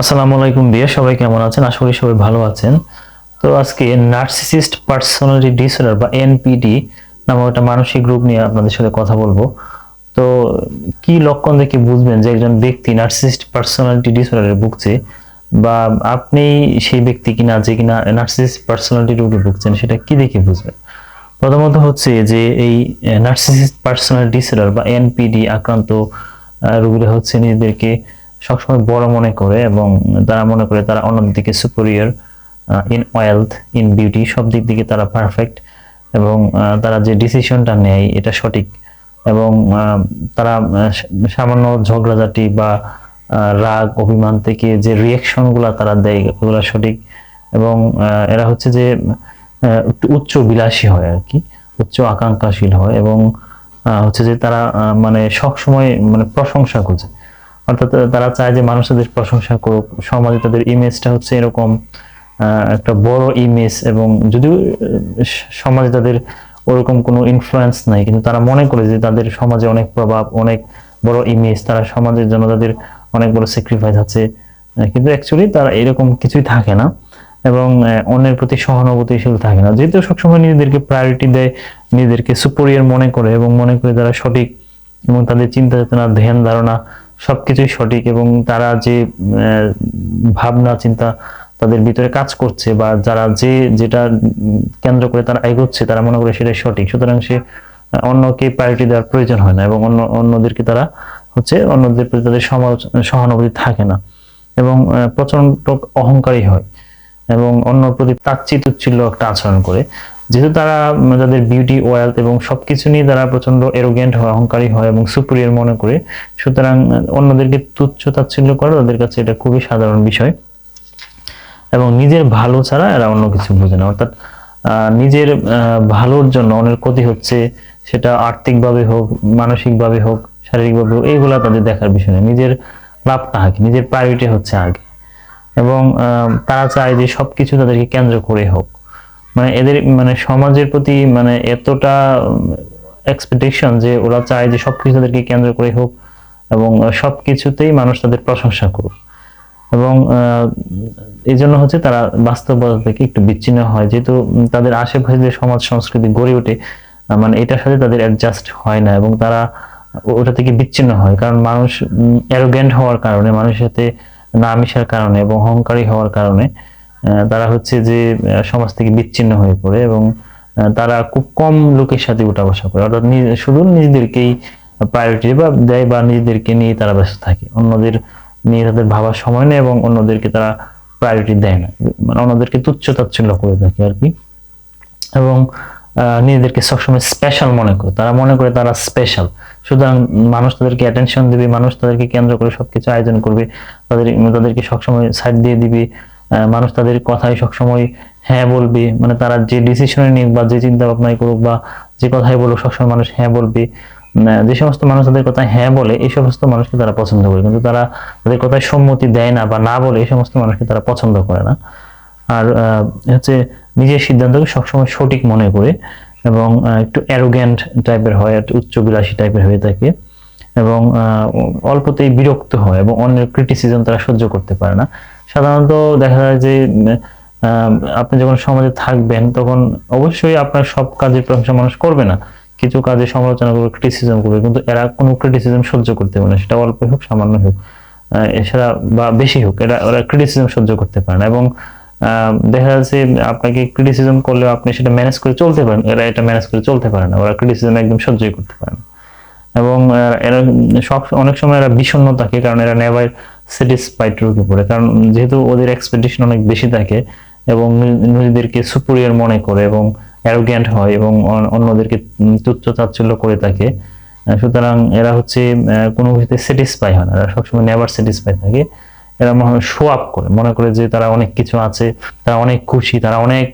আসসালামু আলাইকুম বিয়া, সবাই কেমন আছেন? আশা করি সবাই ভালো আছেন। তো আজকে নার্সিসিস্ট পার্সোনালিটি ডিসঅর্ডার বা এনপিডি নামক একটা মানসিক রোগ নিয়ে আপনাদের সাথে কথা বলব। তো কি লক্ষণ দেখে বুঝবেন যে একজন ব্যক্তি নার্সিসিস্ট পার্সোনালিটি ডিসঅর্ডারে ভুগছে বা আপনি সেই ব্যক্তি কিনা, যে কিনা নার্সিসিস্ট পার্সোনালিটি রোগে ভুগছেন, সেটা কি দেখে বুঝবেন? প্রথমত হচ্ছে যে এই নার্সিসিস্ট পার্সোনাল ডিসঅর্ডার বা এনপিডি আক্রান্ত রোগীরা হচ্ছে নিজেদেরকে সবসময় বড় মনে করে এবং তারা মনে করে তারা অন্যদের দিকে superior in wealth in beauty সব দিক থেকে তারা পারফেক্ট এবং তারা যে ডিসিশনটা নেয় এটা সঠিক এবং তারা সামান্য ঝগড়াঝাটি বা রাগ, অভিমান থেকে যে রিয়াকশনগুলো তারা দেয় এগুলো সঠিক এবং এরা হচ্ছে যে উচ্চ বিলাসী হয় আর কি, উচ্চ আকাঙ্ক্ষাশীল হয় এবং হচ্ছে যে তারা মানে সবসময় মানে প্রশংসা খোঁজে। অর্থাৎ তারা চায় যে মানুষ তাদের প্রশংসা করুক, সমাজে তাদের ইমেজটা হচ্ছে এরকম একটা বড় ইমেজ এবং যদিও সমাজে তাদের ওরকম কোনো ইনফ্লুয়েন্স নাই, কিন্তু তারা মনে করে যে তাদের সমাজে অনেক প্রভাব, অনেক বড় ইমেজ তারা সমাজের জন্য তাদের অনেক বড় স্যাক্রিফাইস আছে। কিন্তু অ্যাকচুয়ালি তারা এরকম কিছুই থাকে না এবং অন্যের প্রতি সহানুভূতিশীল থাকে না। যেহেতু সবসময় নিজেদেরকে প্রায়োরিটি দেয়, নিজেদেরকে সুপরিয়ার মনে করে এবং মনে করে তারা সঠিক এবং তাদের চিন্তা চেতনা ধ্যান ধারণা সবকিছুই সঠিক এবং তারা যে ভাবনা, চিন্তা তাদের ভিতরে কাজ করছে বা যারা যে, যেটা কেন্দ্র করে তারা এগোচ্ছে, তারা মনে করে সেটাই সঠিক। সুতরাং সে অন্যকে প্রায়োরিটি দেওয়ার প্রয়োজন হয় না এবং অন্য, অন্যদেরকে তারা হচ্ছে অন্যদের প্রতি তাদের সহানুভূতি থাকে না এবং প্রচণ্ড অহংকারী হয় এবং অন্যর প্রতি তাচ্ছিতুচ্ছিল্য একটা আচরণ করে। যেহেতু তারা তাদের বিউটি ওয়েলথ এবং সব কিছু নিয়ে তারা প্রচণ্ড এরোগেন্ট হয়, অহংকারী হয় এবং সুপিরিয়র মনে করে, সুতরাং অন্যদেরকে তুচ্ছ তাচ্ছিল্য করা তাদের কাছে এটা খুবই সাধারণ বিষয়। এবং নিজের ভালো ছাড়া এরা অন্য কিছু বোঝে না। অর্থাৎ নিজের ভালোর জন্য অন্যের ক্ষতি হচ্ছে, সেটা আর্থিকভাবে হোক, মানসিকভাবে হোক, শারীরিকভাবে হোক এইগুলা তাদের দেখার বিষয় না। নিজের লাভটা আগে নিজের প্রায়োরিটি হচ্ছে আগে। এবং তারা চায় যে সবকিছু তাদেরকে কেন্দ্র করে হোক। মানে এদের মানে সমাজের প্রতি মানে এতটা এক্সপেকটেশন যে ওরা চায় যে সবকিছু তাদেরকে কেন্দ্র করে হোক এবং আহ, সবকিছুতেই মানুষ তাদের প্রশংসা করুক। এবং এই জন্য হচ্ছে তারা বাস্তবতা থেকে একটু বিচ্ছিন্ন হয়। যেহেতু তাদের আশেপাশে যে সমাজ সংস্কৃতি গড়ে ওঠে মানে এটার সাথে তাদের অ্যাডজাস্ট হয় না এবং তারা ওটা থেকে বিচ্ছিন্ন হয়। কারণ মানুষ অ্যারোগেন্ট হওয়ার কারণে মানুষের সাথে না মিশার কারণে এবং অহংকারী হওয়ার কারণে তারা হচ্ছে যে সমাজ থেকে বিচ্ছিন্ন হয়ে পড়ে এবং তারা খুব কম লোকের সাথে উঠা বসা করে। অর্থাৎ শুধু নিজেদেরকেই প্রায়োরিটি বা দেয় বা নিজেদেরকে নিয়ে তারা ব্যস্ত থাকে। অন্যদের নিয়ে তাদের ভাবার সময় নেই এবং অন্যদেরকে তারা প্রায়োরিটি দেয় না। মানে অন্যদেরকে তুচ্ছ তাচ্ছিল্য করে থাকে আর কি। এবং নিজেদেরকে সবসময় স্পেশাল মনে করে। তারা মনে করে তারা স্পেশাল সুতরাং মানুষ তাদেরকে অ্যাটেনশন দিবে, মানুষ তাদেরকে কেন্দ্র করে সবকিছু আয়োজন করবে, তাদের, তাদেরকে সবসময় সাইড দিয়ে দিবে। মানুষ তাদের কথাই সবসময় হ্যাঁ বলবে। মানে তারা যে ডিসিশনে নিক বা যে চিন্তা ভাবনাই করুক বা যে কথাই বলুক, সবসময় মানুষ হ্যাঁ বলবে। যে সমস্ত মানুষ তাদের কথা হ্যাঁ বলে, এই সমস্ত মানুষকে তারা পছন্দ করে। কিন্তু তারা তাদের কথায় সম্মতি দেয় না বা না বলে, এই সমস্ত মানুষকে তারা পছন্দ করে না। আর হচ্ছে নিজের সিদ্ধান্তকে সবসময় সঠিক মনে করে এবং একটু অ্যারোগ্যান্ট টাইপের হয়, একটু উচ্চবিলাসী টাইপের হয়ে থাকে এবং অল্পতেই বিরক্ত হয় এবং অন্যের ক্রিটিসিজম তারা সহ্য করতে পারে না। সাধারণত দেখা যায় যে আপনি যখন সমাজে থাকবেন, তখন অবশ্যই আপনার সব কাজের প্রশংসা মানুষ করবে না। কিছু কাজে সমালোচনা করবে ক্রিটিসিজম করবে, কিন্তু এরা কোনো ক্রিটিসিজম সহ্য করতে পারে না। সেটা অল্প হোক, সামান্য হোক এছাড়া বা বেশি হোক, এরা, ওরা ক্রিটিসিজম সহ্য করতে পারে না। এবং দেখা যাচ্ছে আপনাকে ক্রিটিসিজম করলেও আপনি সেটা ম্যানেজ করে চলতে পারেন, এরা এটা ম্যানেজ করে চলতে পারে না, ওরা ক্রিটিসিজম একদম সহ্যই করতে পারে না। এবং এরা সব, অনেক সময় এরা বিষণ্ণ থাকে, কারণ এরা নেভার স্যাটিসফাইড রুখে পড়ে। কারণ যেহেতু ওদের এক্সপেকটেশন অনেক বেশি থাকে এবং নিজেদেরকে সুপিরিয়র মনে করে এবং অ্যারোগ্যান্ট হয় এবং অন্যদেরকে তুচ্ছ তাচ্ছিল্য করে থাকে সুতরাং এরা হচ্ছে কোনো কিছুতে স্যাটিসফাই হয় না। এরা সবসময় নেভার স্যাটিসফাই থাকে। এরা মনে শো আপ করে। মনে করে যে তারা অনেক কিছু আছে, তারা অনেক খুশি, তারা অনেক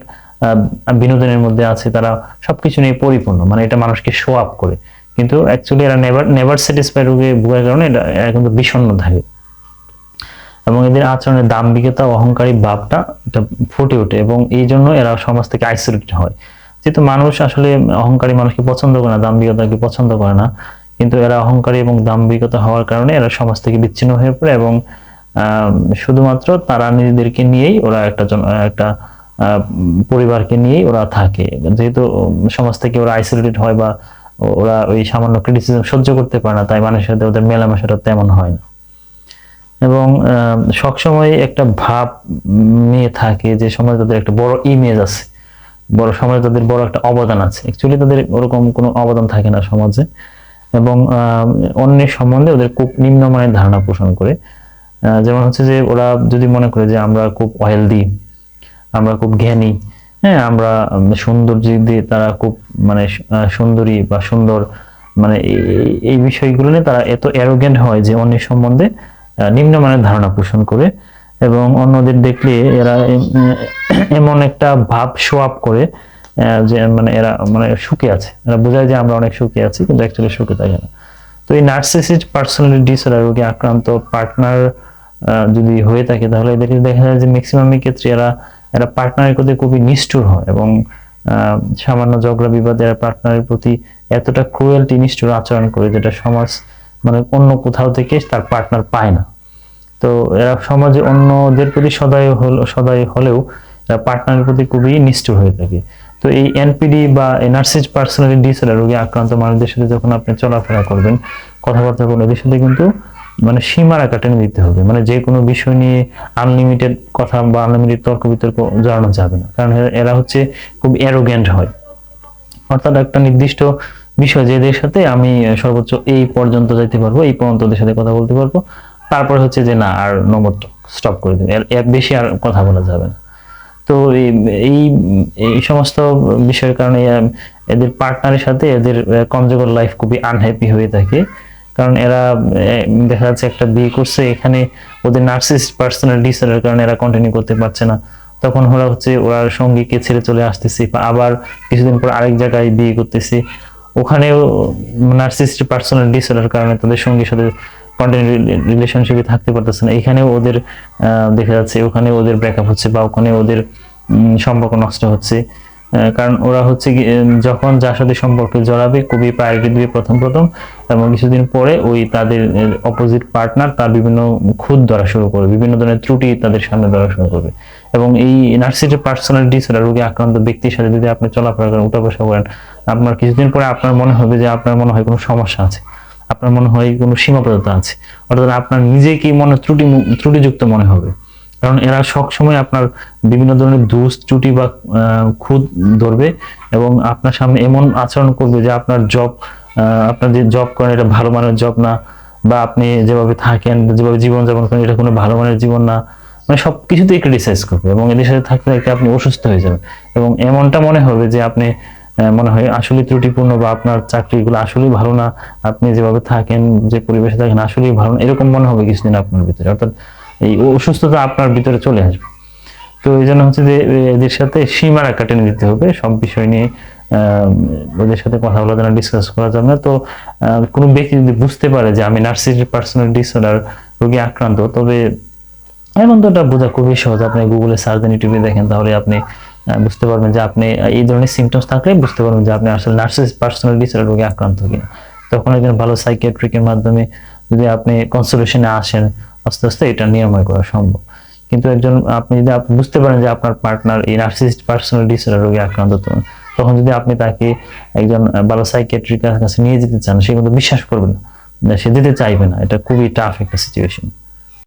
বিনোদনের মধ্যে আছে, তারা সবকিছু নিয়ে পরিপূর্ণ। মানে এটা মানুষকে শো আপ করে। কিন্তু অ্যাকচুয়ালি এরা নেভার নেভার স্যাটিসফাই রোগে ভোগার কারণে এটা কিন্তু বিষণ্ণ থাকে। এবং এদের আচরণের দাম্ভিকতা, অহংকারী ভাবটা এটা ফুটে ওঠে এবং এই জন্য এরা সমাজ থেকে আইসোলেটেড হয়। যেহেতু মানুষ আসলে অহংকারী মানুষকে পছন্দ করে না, দাম্ভিকতাকে পছন্দ করে না, কিন্তু এরা অহংকারী এবং দাম্ভিকতা হওয়ার কারণে এরা সমাজ থেকে বিচ্ছিন্ন হয়ে পড়ে এবং শুধুমাত্র তারা নিজেদেরকে নিয়েই ওরা একটা একটা পরিবারকে নিয়েই ওরা থাকে। যেহেতু সমাজ থেকে ওরা আইসোলেটেড হয় বা ওরা ওই সামান্য ক্রিটিসিজম সহ্য করতে পারে না, তাই মানুষের সাথে ওদের মেলামেশাটা তেমন হয় না। এবং সবসময় একটা ভাব নিয়ে থাকে যে সমাজে তাদের একটা বড় ইমেজ আছে বড় সমাজে তাদের বড় একটা অবদান আছে। অ্যাকচুয়ালি তাদের ওরকম কোনো অবদান থাকে না সমাজে এবং অন্যের সম্বন্ধে ওদের খুব নিম্নমানের ধারণা পোষণ করে। যেমন হচ্ছে যে ওরা যদি মনে করে যে আমরা খুব ওয়েলদি আমরা খুব জ্ঞানী হ্যাঁ আমরা উম, সৌন্দর্য দিয়ে তারা খুব মানে সুন্দরী বা সুন্দর মানে এই- বিষয়গুলো নিয়ে তারা এত অ্যারোগেন্ট হয় যে অন্যের সম্বন্ধে নিম্নমানের ধারণা পোষণ করে এবং অন্যদের দেখলে এরা এমন একটা ভাব শো আপ করে যে মানে এরা মানে সুখে আছে। এরা বোঝায় যে আমরা অনেক সুখে আছি, কিন্তু অ্যাকচুয়ালি সুখে থাকে না। তো এই নার্সিসিস্ট পার্সোনালিটি ডিসঅর্ডার রোগে আক্রান্ত পার্টনার যদি হয়ে থাকে, তাহলে এদেরকে দেখা যায় যে ম্যাক্সিমাম ক্ষেত্রে এরা এরা পার্টনারের প্রতি খুবই নিষ্ঠুর হয় এবং সামান্য ঝগড়া বিবাদে এরা পার্টনারের প্রতি এতটা ক্রুয়েলটি নিষ্ঠুর আচরণ করে যেটা সমাজ মানে অন্য কোথাও থেকে তার পার্টনার পায় না। তো এরা সমাজে অন্যদের প্রতি সদয় হল, সদয় হলেও এরা পার্টনারের প্রতি খুবই নিষ্ঠুর হয়ে থাকে। তো এই এনপিডি বা নার্সিস পার্সোনালিটি ডিসঅর্ডার রোগে আক্রান্ত মানুষদের সাথে যখন আপনি চলাফেরা করবেন, কথাবার্তা বলবেন, এদের সাথে কিন্তু মানে সীমারেখা টেনে দিতে হবে। মানে যে কোনো বিষয় নিয়ে আনলিমিটেড কথা বা আনলিমিটেড তর্ক বিতর্ক জানানো যাবে না। কারণ এরা- হচ্ছে খুব অ্যারোগ্যান্ট হয়। অর্থাৎ একটা নির্দিষ্ট বিষয় যে এদের সাথে আমি সর্বোচ্চ এই পর্যন্ত যাইতে পারব, এই পর্যন্ত ওদের সাথে কথা বলতে পারব। তারপর হচ্ছে যে না, আর নম্বর স্টপ করে দিন। এর বেশি আর কথা বলা যাবে না। তো এই এই সমস্ত বিষয়ের কারণে এদের পার্টনারের সাথে এদের কনজুগাল লাইফ খুবই আনহ্যাপি হয়ে থাকে। কারণ এরা দেখা যাচ্ছে একটা বিয়ে করছে, এখানে ওদের নার্সিস পার্সোনাল ডিসঅর্ডার কারণে এরা কন্টিনিউ করতে পারছে না। তখন ওরা হচ্ছে, ওরা সঙ্গীকে ছেড়ে চলে আসতেছে, বা আবার কিছুদিন পর আরেক জায়গায় বিয়ে করতেছে। ওখানেও নার্সিস্ট পার্সোনাল ডিসঅর্ডার কারণে তাদের সঙ্গীর সাথে কন্টিনিউ রিলেশনশিপে থাকতে পারতেছে না। এখানেও ওদের দেখা যাচ্ছে ওখানে ওদের ব্রেকআপ হচ্ছে বা ওখানে ওদের সম্পর্ক নষ্ট হচ্ছে। কারণ ওরা হচ্ছে যখন যার সাথে সম্পর্কে জড়াবে খুবই প্রায়োরিটি দিবে প্রথম প্রথম এবং কিছুদিন পরে ওই তাদের অপোজিট পার্টনার তার বিভিন্ন খুদ ধরা শুরু করবে, বিভিন্ন ধরনের ত্রুটি তাদের সামনে ধরা শুরু করবে। এবং এই নার্সিটির পার্সোনাল ডিসঅর্ডার রোগে আক্রান্ত ব্যক্তির সাথে যদি আপনি চলাফেরা করেন, উঠা বসা করেন, আপনার কিছুদিন পরে আপনার মনে হবে যে আপনার মনে হয় কোনো সমস্যা আছে। আপনার মনে হয় কোনো সীমাবদ্ধতা আছে? অর্থাৎ আপনার নিজেকেই মনে ত্রুটি ত্রুটিযুক্ত মনে হবে? কারণ এরা সব সময় আপনার বিভিন্ন ধরনের দোষ, ত্রুটি বা খুদ ধরবে এবং আপনার সামনে এমন আচরণ করবে যে আপনার জব আপনার যে জব করেন এটা ভালো মানের জব না বা আপনি যেভাবে থাকেন, যেভাবে জীবন যাপন করেন এটা কোনো ভালো মানের জীবন না। মানে সব কিছুতেই ক্রিটিসাইজ করবে এবং এদের সাথে থাকতে থাকতে আপনি অসুস্থ হয়ে যাবেন। এবং এমনটা মনে হবে যে আপনি মনে হয় আসলে ত্রুটিপূর্ণ বা আপনার চাকরিগুলো আসলেই ভালো না। আপনি যেভাবে থাকেন, যে পরিবেশে থাকেন, আসলেই ভালো না। এরকম মনে হবে কিছুদিন আপনার ভিতরে। অর্থাৎ এই অসুস্থতা আপনার ভিতরে চলে আসবে। তো এই জন্য হচ্ছে যে এদের সাথে সীমা রেখা টেনে দিতে হবে। সব বিষয় নিয়ে ওদের সাথে কথা বলা যাবে ডিসকাস করা যাবে না তো কোনো ব্যক্তি যদি বুঝতে পারে যে আমি নার্সিটিক পার্সোনাল ডিসঅর্ডার রোগে আক্রান্ত, তবে এখন তো এটা বোঝা খুবই সহজ। আপনি গুগলে সার্চ দেন ইউটিউবে দেখেন, তাহলে আপনি বুঝতে পারবেন যে আপনি এই ধরনের সিমটমস থাকলে বুঝতে পারবেন যে আপনি আসলে নার্সিস পার্সোনাল ডিসঅর্ডার রোগে আক্রান্ত কিনা। তখন একজন ভালো সাইকিয়াট্রিকের মাধ্যমে যদি আপনি কনসালটেশনে আসেন, আস্তে আস্তে এটা নিরাময় করা সম্ভব। কিন্তু একজন, আপনি যদি আপনি বুঝতে পারেন যে আপনার পার্টনার এই নার্সিস্ট পার্সোনাল ডিসঅর্ডার রোগে আক্রান্ত তখন যদি আপনি তাকে একজন ভালো সাইকিয়াট্রিকের কাছে নিয়ে যেতে চান, সে কিন্তু বিশ্বাস করবে না। সে যেতে চাইবে না। এটা খুবই টাফ একটা সিচুয়েশন